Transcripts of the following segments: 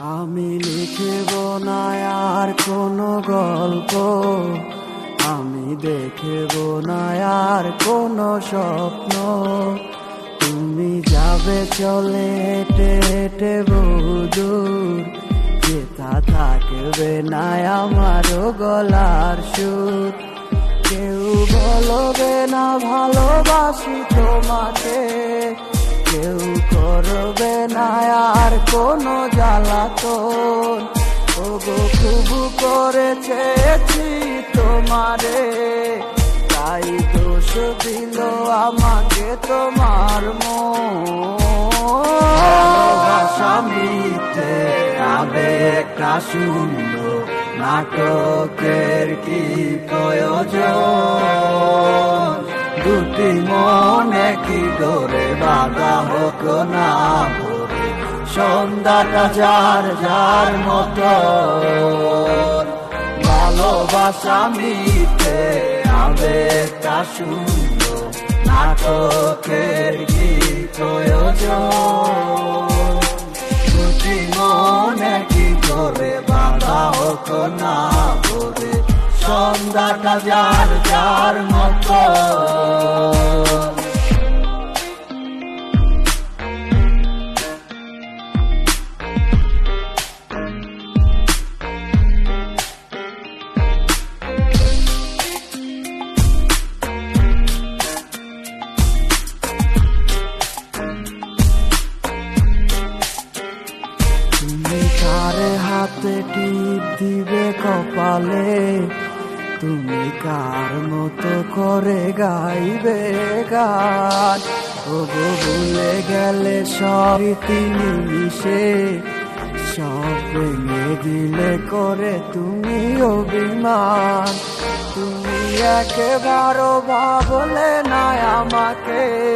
আমি লিখব না আর কোনো গল্প। আমি দেখব না আর কোনো স্বপ্ন। তুমি যাবে চলে হেঁটে হেঁটে বহুদূর। যেটা থাকবে না আমারও গলার সুর। কেউ বলবে না ভালোবাসি তোমাকে। করবে না আর কোনো জ্বালাতন ওগো খুব করে চেয়েছি তোমারে। তাই দোষ দিল আমাকে তোমার মশামিতে আবেগটা শূন্য নাটকের কি প্রয়োজন? দুটি মনে কি করে বাধা হোক না ভরে। সন্ধ্যাটা যার যার মতো। ভালোবাসা মিটে, আবেগটা শূন্য নাটকের কি প্রয়োজন। দুটি মনে কি করে বাধা হোক না ভরে। সন্ধ্যাটা যার যার মতো। তুমি কারে হাতে টিপ দিবে কপালে? তুমি কার মতো করে গাইবে গান? ও গো ভুলে গেলে সব তিনি মিশে। সব ভেঙে দিলে করে তুমি অভিমান। তুমি একেবারও ভাবলে না আমাকে।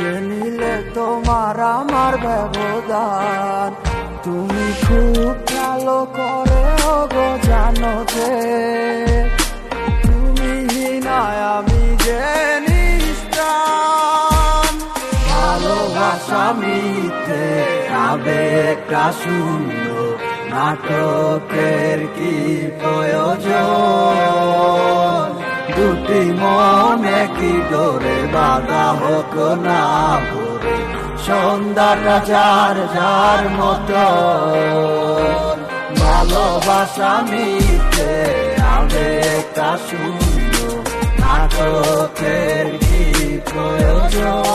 খুঁজে নিলে তোমার আমার ব্যবধান। তুমি খুব ভালো করে গো জানো যে, তুমি হিনায় আমি যে নিষ্টান ভালোবাসা মিথ্যে, আবেগটা শূন্য, নাটকের কি প্রয়োজন? দুটি মনে কি ডোরে বাধা হোক না ভোরে? সন্ধ্যাটা যার যার মতো। ভালোবাসা মিটে আবেগটা শূন্য নাটকের কি প্রয়োজন?